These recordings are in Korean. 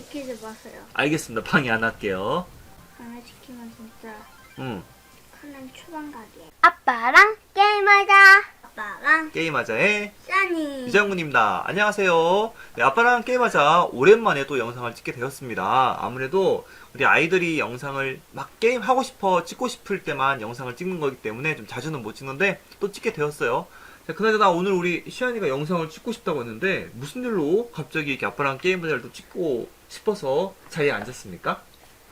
시키지 마세요. 알겠습니다. 방해 안 할게요. 방해 시키면 진짜 응. 큰일 초반각이에요. 아빠랑 게임하자. 아빠랑 게임하자의 샤니. 이장군입니다. 안녕하세요. 네, 아빠랑 게임하자 오랜만에 또 영상을 찍게 되었습니다. 아무래도 우리 아이들이 영상을 막 게임 하고 싶어 찍고 싶을 때만 영상을 찍는 거기 때문에 좀 자주는 못 찍는데 또 찍게 되었어요. 자, 그나저나 오늘 우리 시안이가 영상을 찍고 싶다고 했는데 무슨 일로 갑자기 이렇게 아빠랑 게임하자를 또 찍고 싶어서 자리에 앉았습니까?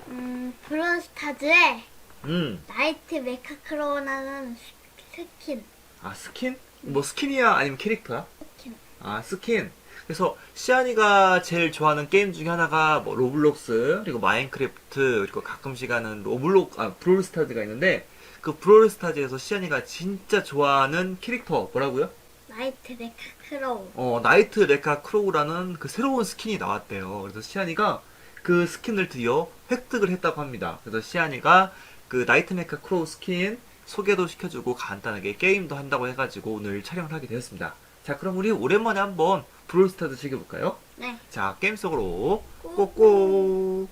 음 브론스타즈의 음, 나이트 메카크로나는 스- 스킨. 아 스킨? 뭐 스킨이야 아니면 캐릭터야? 스킨. 아 스킨 그래서 시안이가 제일 좋아하는 게임 중에 하나가 뭐 로블록스 그리고 마인크래프트 그리고 가끔씩 하는 로블록 아 브롤스타즈가 있는데 그 브롤스타즈에서 시안이가 진짜 좋아하는 캐릭터 뭐라고요? 나이트 메카 크로. 어 나이트 레카 크로우라는 그 새로운 스킨이 나왔대요 그래서 시안이가 그 스킨을 드디어 획득을 했다고 합니다 그래서 시안이가 그 나이트 메카 크로우 스킨 소개도 시켜주고 간단하게 게임도 한다고 해가지고 오늘 촬영을 하게 되었습니다 자 그럼 우리 오랜만에 한번 브롤스타즈 즐겨볼까요? 네. 자 게임 속으로 꼬꼬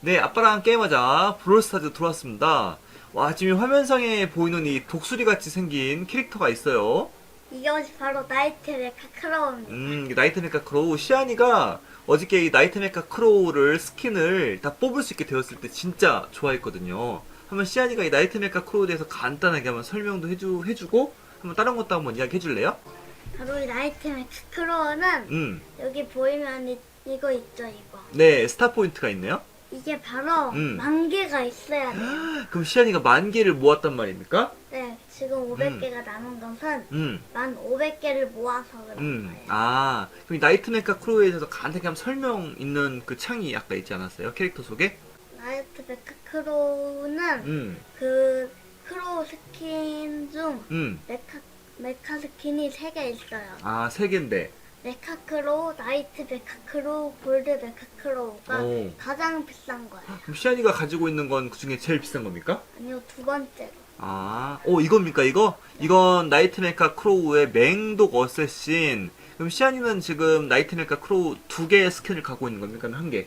네 아빠랑 게임하자 브롤스타즈 들어왔습니다 와 지금 화면상에 보이는 이 독수리 같이 생긴 캐릭터가 있어요 이것이 바로 나이트 메카 크로입니다. 음, 나이트 메카 크로우 시안이가 어저께 이 나이트 메카 크로우를 스킨을 다 뽑을 수 있게 되었을 때 진짜 좋아했거든요. 한번 시안이가 이 나이트 메카 크로우에 대해서 간단하게 한번 설명도 해주, 해주고 한번 다른 것도 한번 이야기 해줄래요? 바로 이 나이트 메카 크로는 음, 여기 보이면 이, 이거 있죠 이거. 네, 스타 포인트가 있네요. 이게 바로 음. 만 개가 있어야 돼요. 그럼 시안이가 만 개를 모았단 말입니까? 네, 지금 500개가 남은 것은 음, 만 500개를 모아서 그런 음, 거예요. 아, 그럼 이 나이트 메카 크로우에 대해서 간단하게 한번 설명 있는 그 창이 아까 있지 않았어요? 캐릭터 속에? 나이트 메카크로우는 음, 그 크로우 스킨 중 음, 메카 메카 스킨이 3개 있어요. 아, 세 개인데. 메카크로우, 나이트 메카크로우, 골드 메카크로우가 오. 가장 비싼 거예요. 그럼 시안이가 가지고 있는 건 그 중에 제일 비싼 겁니까? 아니요, 두 번째로. 아, 오, 이겁니까, 이거? 이건 나이트메카 크로우의 맹독 어쌔신. 그럼 시안이는 지금 나이트메카 크로우 두 개의 스킨을 갖고 있는 겁니까? 한 개?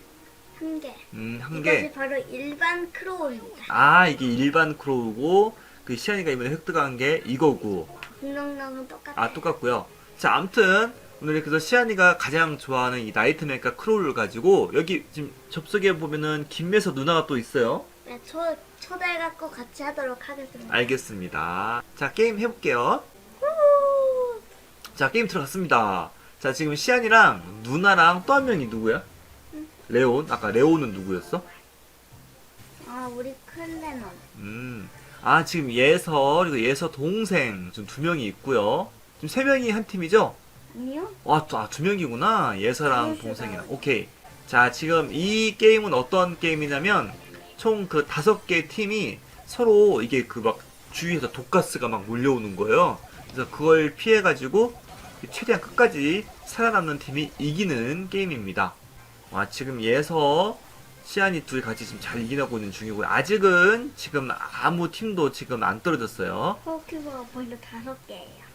한 개. 음, 한 이것이 개. 바로 일반 크로우입니다. 아, 이게 일반 크로우고, 그 시안이가 이번에 획득한 게 이거고. 공룡랑은 똑같아요. 아, 똑같고요. 자, 암튼, 오늘 그래서 시안이가 가장 좋아하는 이 나이트메카 크로우를 가지고, 여기 지금 접속해 보면은 김매서 누나가 또 있어요. 네, 초, 초대해갖고 같이 하도록 하겠습니다. 알겠습니다. 자, 게임 해볼게요. 후! 자, 게임 들어갔습니다. 자, 지금 시안이랑 누나랑 또 한 명이 누구야? 레온? 아까 레온은 누구였어? 아, 우리 클레논. 음. 아, 지금 예서, 그리고 예서 동생, 지금 두 명이 있고요. 지금 세 명이 한 팀이죠? 아니요? 와, 또, 아, 두 명이구나. 예서랑 예서가 동생이랑. 오케이. 자, 지금 이 게임은 어떤 게임이냐면, 총 그 다섯 개 팀이 서로 이게 그 막 주위에서 독가스가 막 몰려오는 거예요. 그래서 그걸 피해 가지고 최대한 끝까지 살아남는 팀이 이기는 게임입니다. 와, 지금 예서, 시안이 둘이 같이 지금 잘 이기고 있는 중이고요. 아직은 지금 아무 팀도 지금 안 떨어졌어요. 포키버가 벌써 다섯 개예요.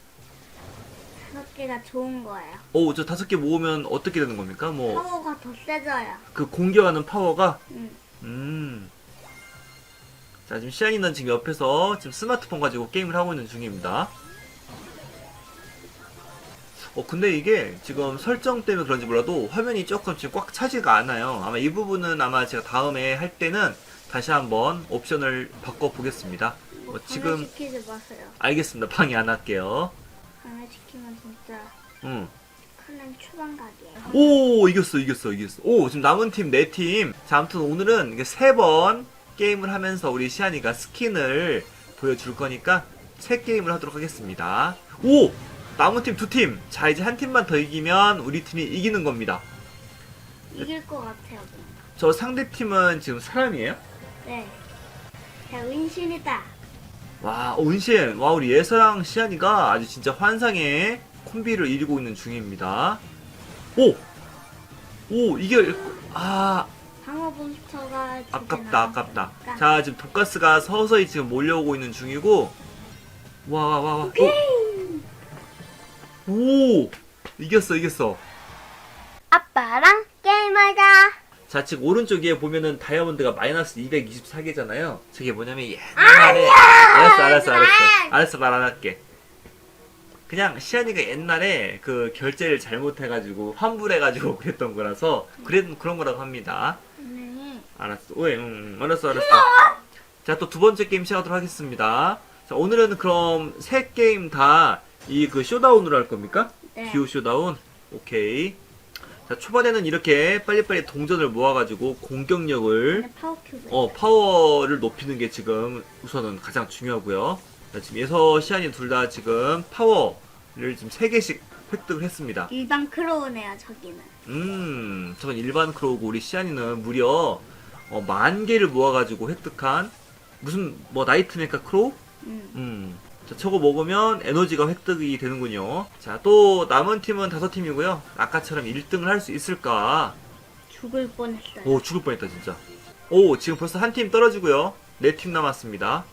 다섯 개가 좋은 거예요. 오, 저 다섯 개 모으면 어떻게 되는 겁니까? 뭐, 파워가 더 세져요. 그 공격하는 파워가 음. 음. 자, 지금 시안이는 지금 옆에서 지금 스마트폰 가지고 게임을 하고 있는 중입니다. 어, 근데 이게 지금 설정 때문에 그런지 몰라도 화면이 조금 지금 꽉 차지가 않아요. 아마 이 부분은 아마 제가 다음에 할 때는 다시 한번 옵션을 바꿔보겠습니다. 어, 지금, 시키지 마세요. 알겠습니다. 방해 안 할게요. 방해 시키면 진짜 음. 큰일 초반각이에요. 오 이겼어 이겼어 이겼어 오 지금 남은 팀 네 팀 자 아무튼 오늘은 이게 세 번 게임을 하면서 우리 시안이가 스킨을 보여줄 거니까 세 게임을 하도록 하겠습니다 오 남은 팀 두 팀 자 이제 한 팀만 더 이기면 우리 팀이 이기는 겁니다 이길 것 같아요. 저 상대 팀은 지금 사람이에요? 네. 자, 은신이다. 와 온신 와 우리 예서랑 시안이가 아주 진짜 환상의 콤비를 이루고 있는 중입니다. 오! 오 이게 아. 방어 몬스터가 두 아깝다 개나 아깝다 나왔으니까. 자 지금 독가스가 서서히 지금 몰려오고 있는 중이고. 와 와 와와. 오! 이겼어 이겼어. 아빠랑 게임하자. 자, 지금 오른쪽 위에 보면은 다이아몬드가 마이너스 224개잖아요. 저게 뭐냐면 옛날에 알았어, 알았어, 알았어, 알았어 말 안 할게. 그냥 시안이가 옛날에 그 결제를 잘못해가지고 환불해가지고 그랬던 거라서 그런 그런 거라고 합니다. 네. 알았어. 왜? 응, 응, 알았어, 알았어. 자, 또 두 번째 게임 시작하도록 하겠습니다. 자, 오늘은 그럼 세 게임 다 이 그 쇼다운으로 할 겁니까? 네. 기호 쇼다운. 오케이. 자, 초반에는 이렇게 빨리빨리 동전을 모아가지고 공격력을 네, 파워 큐브. 어, 파워를 높이는 게 지금 우선은 가장 중요하고요. 자, 지금 예서 시안이 둘 다 지금 파워를 지금 3개씩 획득을 했습니다. 일반 크로우네요 저기는. 음, 저건 일반 크로우고 우리 시안이는 무려 어, 만 개를 모아가지고 획득한 무슨 뭐 나이트 메카 크로우? 음. 음. 자, 저거 먹으면 에너지가 획득이 되는군요. 자, 또 남은 팀은 다섯 팀이고요. 아까처럼 1등을 할 수 있을까? 죽을 뻔했어요. 오, 죽을 뻔했다, 진짜. 오, 지금 벌써 한 팀 떨어지고요. 네 팀 남았습니다.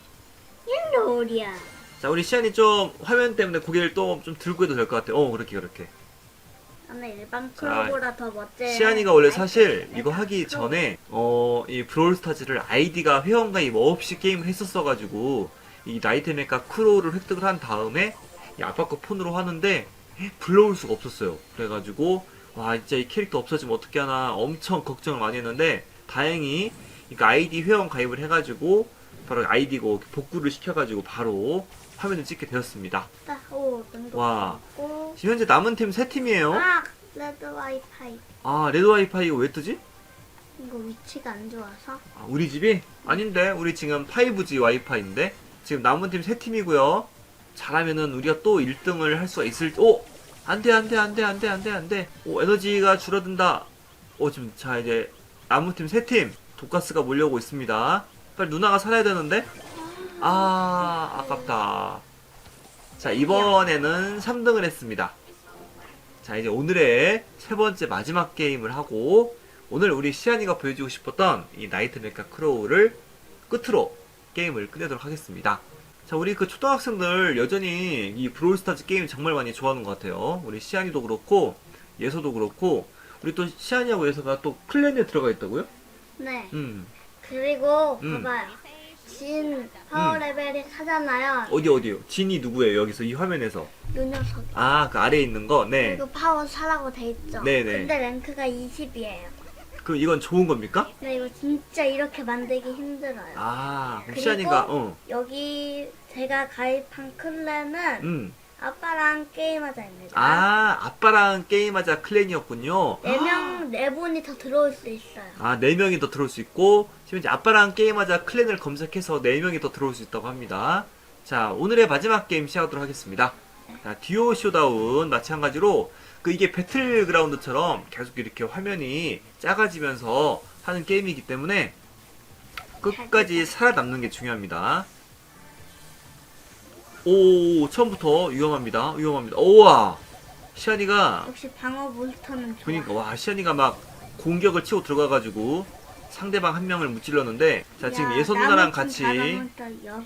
옐로우리야. 자, 우리 시안이 좀 화면 때문에 고개를 또 좀 들고 해도 될 것 같아요. 어, 그렇게, 그렇게. 저는 일반 자, 크로우보다 더 멋져요. 시안이가 원래 사실 네, 이거 하기 크로우. 전에, 어, 이 브롤스타즈를 아이디가 회원가입 없이 게임을 했었어가지고, 이 나이트 메카 크로우를 획득을 한 다음에, 이 아빠 거 폰으로 하는데, 불러올 수가 없었어요. 그래가지고, 와, 진짜 이 캐릭터 없어지면 어떻게 하나 엄청 걱정을 많이 했는데, 다행히, 이거 아이디 회원 가입을 해가지고, 바로 아이디고 복구를 시켜가지고 바로 화면을 찍게 되었습니다. 딱, 오, 와. 고 지금 현재 남은 팀 세 팀이에요. 아, 레드 와이파이. 아, 레드 와이파이 이거 왜 뜨지? 이거 위치가 안 좋아서. 아, 우리 집이? 아닌데, 우리 지금 5G 와이파이인데? 지금 남은 팀세 팀이고요. 잘하면은 우리가 또 1등을 할 수가 있을, 오! 안 돼, 안 돼, 안 돼, 안 돼, 안 돼, 안 돼. 오, 에너지가 줄어든다. 오, 지금, 자, 이제, 남은 팀세 팀. 독가스가 몰려오고 있습니다. 빨리 누나가 살아야 되는데? 아, 아깝다. 자, 이번에는 3등을 했습니다. 자, 이제 오늘의 세 번째 마지막 게임을 하고, 오늘 우리 시안이가 보여주고 싶었던 이 나이트 메카 크로우를 끝으로 게임을 끝내도록 하겠습니다. 자, 우리 그 초등학생들 여전히 이 브롤스타즈 게임 정말 많이 좋아하는 것 같아요. 우리 시안이도 그렇고, 예서도 그렇고, 우리 또 시안이하고 예서가 또 클랜에 들어가 있다고요? 네. 음, 그리고 음. 봐봐요. 진 파워 음. 레벨이 하잖아요. 어디 어디요? 진이 누구예요? 여기서 이 화면에서. 요 녀석. 아, 그 아래에 있는 거? 네. 그리고 파워 4라고 돼 있죠. 네네. 근데 랭크가 20이에요. 그럼 이건 좋은 겁니까? 근데 이거 진짜 이렇게 만들기 힘들어요. 아, 그럼 시안이가, 어, 여기 제가 가입한 클랜은 음. 아빠랑 게임하자입니다. 아, 아빠랑 게임하자 클랜이었군요. 네 명, 네 분이 더 들어올 수 있어요. 아, 4명이 더 들어올 수 있고, 지금 이제 아빠랑 게임하자 클랜을 검색해서 4명이 더 들어올 수 있다고 합니다. 자, 오늘의 마지막 게임 시작하도록 하겠습니다. 자, 듀오 쇼다운 마찬가지로, 그 이게 배틀그라운드처럼 계속 이렇게 화면이 작아지면서 하는 게임이기 때문에 끝까지 살아남는 게 중요합니다. 오, 처음부터 위험합니다. 위험합니다. 오와! 시안이가 역시 방어 몬스터는 좋아. 그니까 와 시안이가 막 공격을 치고 들어가가지고 상대방 한 명을 무찔렀는데 자 지금 야, 예선 누나랑 같이 여섯,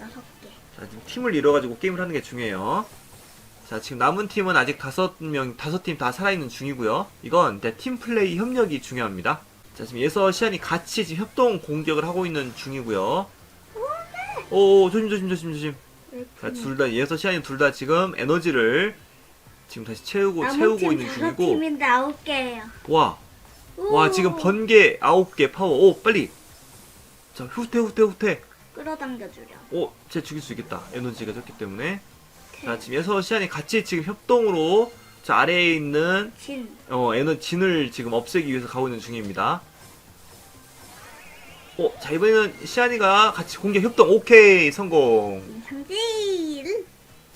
여섯 개. 자 지금 팀을 이뤄가지고 게임을 하는 게 중요해요. 자 지금 남은 팀은 아직 다섯 명 다섯 팀 다 살아있는 중이고요. 이건 팀 플레이 협력이 중요합니다. 자 지금 예서 시안이 같이 지금 협동 공격을 하고 있는 중이고요. 오 조심 조심 조심 조심. 왜자둘 다 예서 시안이 둘 다 지금 에너지를 지금 다시 채우고 채우고 팀 있는 중이고 팀인데 아홉 개예요. 와와 지금 번개 아홉 개 파워 오 빨리 자 후퇴 후퇴 후퇴 끌어당겨 주려. 오 쟤 죽일 수 있겠다 에너지가 적기 때문에 네. 자 지금 여섯 시안이 같이 지금 협동으로 저 아래에 있는 진. 어 에너 진을 지금 없애기 위해서 가고 있는 중입니다 오자 이번에는 시안이가 같이 공격 협동 오케이 성공 상질.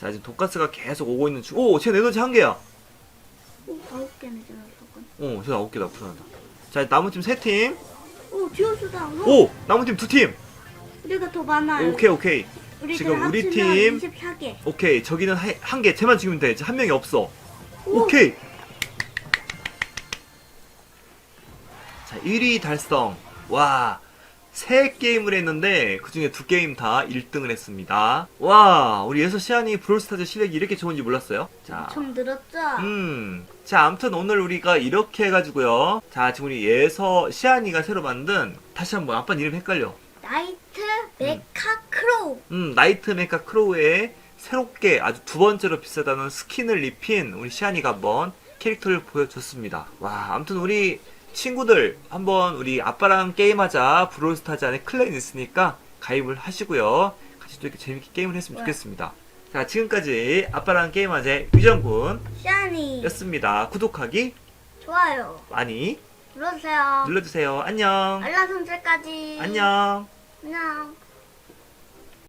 자 지금 독가스가 계속 오고 있는 중 오 쟤 에너지 한 개야 오 아홉 개네 지금 조금. 오쟤 아홉 개다 불안하다 자 남은 팀 세팀오 오 듀오수다. 오. 남은 팀 두 팀 우리가 더 많아요. 오케이 오케이 우리 지금 우리 팀- 24개. 오케이 저기는 하- 한 개, 쟤만 죽이면 돼. 한 명이 없어. 오. 오케이. 자 1위 달성. 와 세 게임을 했는데 그 중에 두 게임 다 1등을 했습니다. 와, 우리 예서 시안이 브롤스타즈 실력이 이렇게 좋은지 몰랐어요. 자, 좀 늘었죠? 음. 자, 아무튼 오늘 우리가 이렇게 해가지고요. 자, 지금 우리 예서 시안이가 새로 만든 다시 한번 아빠 이름 헷갈려. 나이트 메카 크로우. 음, 나이트 메카 크로우에 새롭게 아주 두 번째로 비싸다는 스킨을 입힌 우리 시안이가 한번 캐릭터를 보여줬습니다. 와, 아무튼 우리 친구들 한번 우리 아빠랑 게임하자 브롤스타즈 안에 클랜 있으니까 가입을 하시고요. 같이 또 이렇게 재밌게 게임을 했으면 네. 좋겠습니다. 자, 지금까지 아빠랑 게임하자 유정군 샤니. 였습니다. 구독하기 좋아요. 많이 눌러주세요. 눌러주세요. 안녕. 알람 설정까지. 안녕. 안녕.